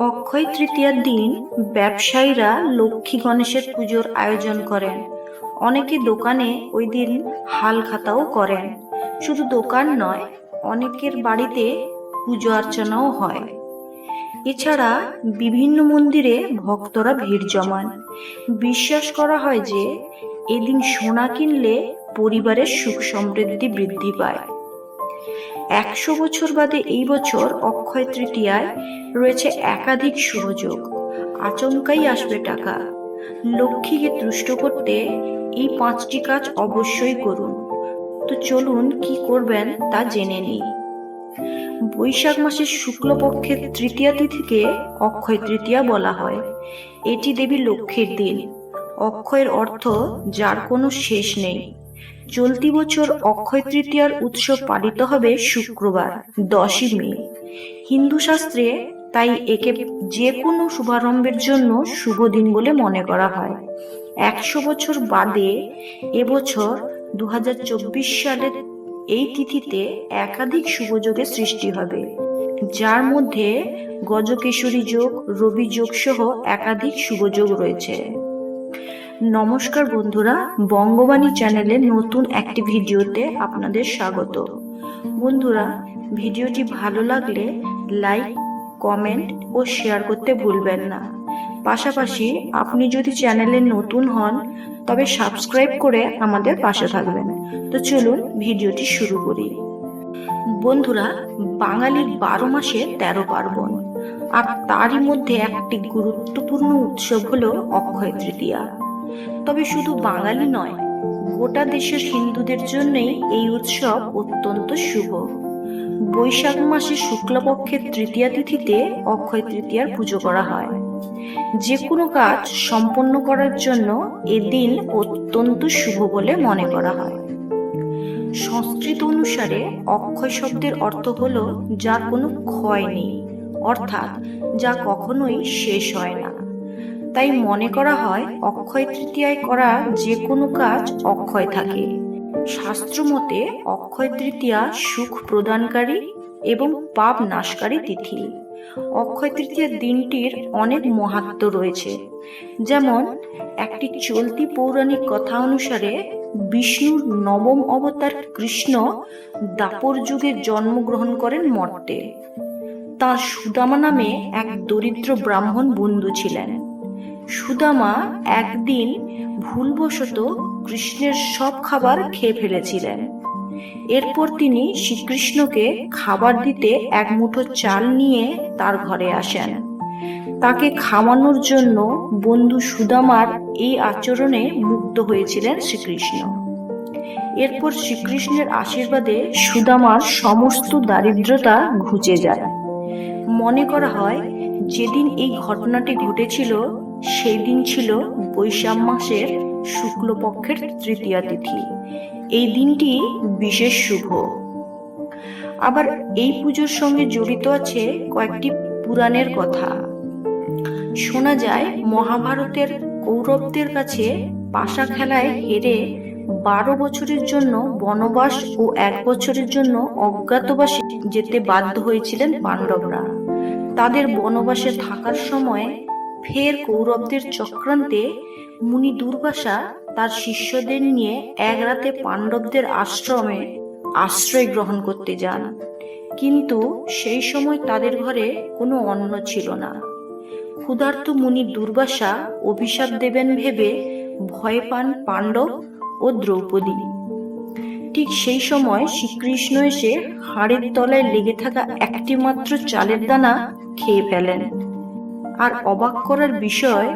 অক্ষয় তৃতীয়ার দিন ব্যবসায়ীরা লক্ষ্মী গণেশের পুজোর আয়োজন করেন। অনেকে দোকানে ওই দিন হাল খাতাও করেন। শুধু দোকান নয়, অনেকের বাড়িতে পুজো অর্চনাও হয়। এছাড়া বিভিন্ন মন্দিরে ভক্তরা ভিড় জমান। বিশ্বাস করা হয় যে, এদিন সোনা কিনলে পরিবারের সুখ সমৃদ্ধি বৃদ্ধি পায়। একশো বছর বাদে এই বছর অক্ষয় তৃতীয়ায় রয়েছে একাধিক শুভযোগ আচমকাই আসবে টাকা। লক্ষ্মীকে তুষ্ট করতে এই পাঁচটি কাজ অবশ্যই করুন। তো চলুন কি করবেন তা জেনে নিই। বৈশাখ মাসের শুক্লপক্ষের তৃতীয়া তিথিকে অক্ষয় তৃতীয়া বলা হয়। এটি দেবী লক্ষ্মীর দিন। অক্ষয়ের অর্থ যার কোনো শেষ নেই। চলতি বছর অক্ষয় তৃতীয়ার উৎসব পালিত হবে শুক্রবার, দশই মে। হিন্দু শাস্ত্রে তাই একে যে কোনো শুভারম্ভের জন্য শুভ দিন বলে মনে করা হয়। একশো বছর বাদে এবছর দু হাজার চব্বিশ সালের এই তিথিতে একাধিক শুভযোগের সৃষ্টি হবে। যার মধ্যে গজকেশরী যোগ, রবি যোগ সহ একাধিক শুভযোগ রয়েছে। নমস্কার বন্ধুরা, বঙ্গবাণী চ্যানেলে নতুন একটি ভিডিওতে আপনাদের স্বাগত। বন্ধুরা, ভিডিওটি ভালো লাগলে লাইক, কমেন্ট ও শেয়ার করতে ভুলবেন না। পাশাপাশি আপনি যদি চ্যানেলে নতুন হন, তবে সাবস্ক্রাইব করে আমাদের পাশে থাকবেন। তো চলুন ভিডিওটি শুরু করি। বন্ধুরা, বাঙালির বারো মাসে তেরো পার্বণ। আর তারই মধ্যে একটি গুরুত্বপূর্ণ উৎসব হলো অক্ষয় তৃতীয়া। তবে শুধু বাঙালি নয়, গোটা দেশের হিন্দুদের জন্যই এই উৎসব অত্যন্ত শুভ। বৈশাখ মাসে শুক্লপক্ষের তৃতীয়া তিথিতে অক্ষয় তৃতীয়ার পুজো করা হয়। যে কোনো কাজ সম্পন্ন করার জন্য এদিন অত্যন্ত শুভ বলে মনে করা হয়। সংস্কৃত অনুসারে অক্ষয় শব্দের অর্থ হলো যার কোনো ক্ষয় নেই, অর্থাৎ যা কখনোই শেষ হয় না। তাই মনে করা হয় অক্ষয় তৃতীয়ায় করা যে কোনো কাজ অক্ষয় থাকে। শাস্ত্র মতে অক্ষয় তৃতীয়া সুখ প্রদানকারী এবং পাপ নাশকারী তিথি। অক্ষয় তৃতীয়ার দিনটির অনেক মাহাত্ম রয়েছে। যেমন, একটি চলতি পৌরাণিক কথা অনুসারে বিষ্ণুর নবম অবতার কৃষ্ণ দাপর যুগে জন্মগ্রহণ করেন মর্তে। তার সুদামা নামে এক দরিদ্র ব্রাহ্মণ বন্ধু ছিলেন। সুদামা একদিন ভুলবশত কৃষ্ণের সব খাবার খেয়ে ফেলেছিলেন। এরপর তিনি শ্রীকৃষ্ণকে খাবার দিতে এক মুঠো চাল নিয়ে তার ঘরে আসেন। তাকে খাওয়ানোর জন্য বন্ধু সুদামার এই আচরণে মুক্ত হয়েছিলেন শ্রীকৃষ্ণ। এরপর শ্রীকৃষ্ণের আশীর্বাদে সুদামার সমস্ত দারিদ্রতা ঘুচে যায়। মনে করা হয়, যেদিন এই ঘটনাটি ঘটেছিল সেই দিন ছিল বৈশাখ মাসের শুক্লপক্ষের তৃতীয়া তিথি। এই দিনটি বিশেষ শুভ। আবার এই পুজোর সঙ্গে জড়িত আছে কয়েকটি পুরাণের কথা। শোনা যায়, মহাভারতের কৌরবদের কাছে পাশা খেলায় হেরে বারো বছরের জন্য বনবাস ও এক বছরের জন্য অজ্ঞাতবাসে যেতে বাধ্য হয়েছিলেন পাণ্ডবরা। তাদের বনবাসে থাকার সময় ফের কৌরবদের চক্রান্তে মুনি দুর্বাসা তার শিষ্যদের নিয়ে এক রাতে পাণ্ডবদের আশ্রমে আশ্রয় গ্রহণ করতে যান। কিন্তু সেই সময় তাদের ঘরে কোনো অন্ন ছিল না। ক্ষুধার্ত মুনি দুর্বাসা অভিশাপ দেবেন ভেবে ভয় পান পাণ্ডব ও দ্রৌপদী। ঠিক সেই সময় শ্রীকৃষ্ণ এসে হাড়ের তলায় লেগে থাকা একটি মাত্র চালের দানা খেয়ে ফেলেন। আর অবাক করার বিষয়,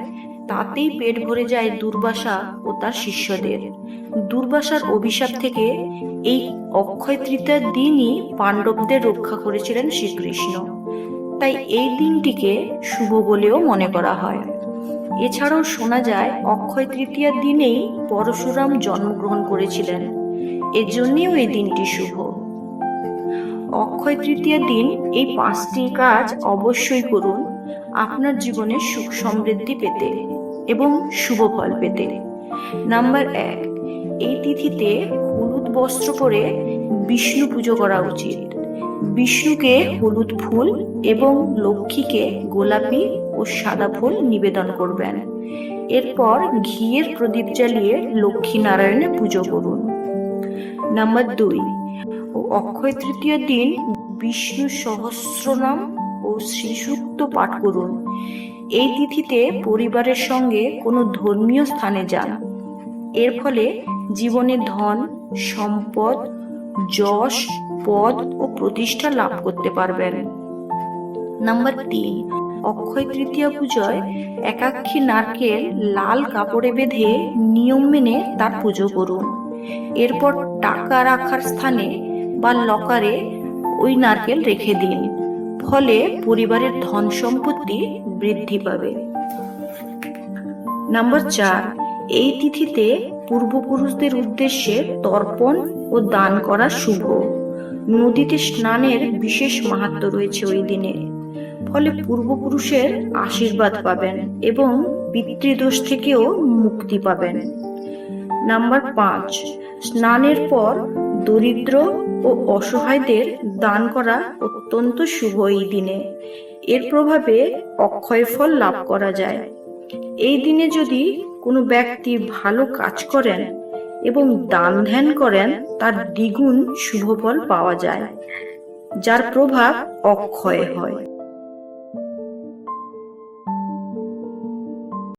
তাতেই পেট ভরে যায় দুর্বাসা ও তার শিষ্যদের। দুর্বাসার অভিশাপ থেকে এই অক্ষয় তৃতীয়ার দিনই পাণ্ডবদের রক্ষা করেছিলেন শ্রীকৃষ্ণ। তাই এই দিনটিকে শুভ বলেও মনে করা হয়। এছাড়াও শোনা যায় অক্ষয় তৃতীয়ার দিনেই পরশুরাম জন্মগ্রহণ করেছিলেন। এজন্যেও এই দিনটি শুভ। অক্ষয় তৃতীয়ার দিন এই পাঁচটি কাজ অবশ্যই করুন। আপনার জীবনে সুখ সমৃদ্ধি পেতে এবং শুভ ফল পেতে। নাম্বার এক, এই তিথিতে হলুদ বস্ত্র পরে বিষ্ণু পুজো করা উচিত। বিষ্ণুকে হলুদ ফুল এবং লক্ষ্মীকে গোলাপি ও সাদা ফুল নিবেদন করবেন। এরপর ঘিয়ের প্রদীপ জ্বালিয়ে লক্ষ্মী নারায়ণের পুজো করুন। নাম্বার দুই অক্ষয় তৃতীয় দিন বিষ্ণু সহস্রনাম শ্রীসূক্ত পাঠ করুন। এই তিথিতে পরিবারের সঙ্গে কোনো ধর্মীয় স্থানে যান। এর ফলে জীবনে ধন, সম্পদ, যশ, পদ ও প্রতিষ্ঠা লাভ করতে পারবেন। নাম্বার তিন, অক্ষয় তৃতীয়া পুজোয় একাক্ষী নারকেল লাল কাপড়ে বেঁধে নিয়ম মেনে তার পুজো করুন। এরপর টাকা রাখার স্থানে বা লকারে ওই নারকেল রেখে দিন। ফলে পরিবারের ধন সম্পত্তি বৃদ্ধি পাবে। নাম্বার চার, এই তিথিতে পূর্বপুরুষদের উদ্দেশ্যে তর্পণ ও দান করা শুভ। নদীতে স্নানের বিশেষ মাহাত্ম রয়েছে ওই দিনে। ফলে পূর্বপুরুষের আশীর্বাদ পাবেন এবং পিতৃদোষ থেকেও মুক্তি পাবেন। নাম্বার পাঁচ, স্নানের পর দরিদ্র ও অসহায়দের দান করা অত্যন্ত শুভ এই দিনে। এর প্রভাবে অক্ষয় ফল লাভ করা যায়। এই দিনে যদি কোনো ব্যক্তি ভালো কাজ করেন এবং দান ধ্যান করেন, তার দ্বিগুণ শুভ ফল পাওয়া যায়, যার প্রভাব অক্ষয় হয়।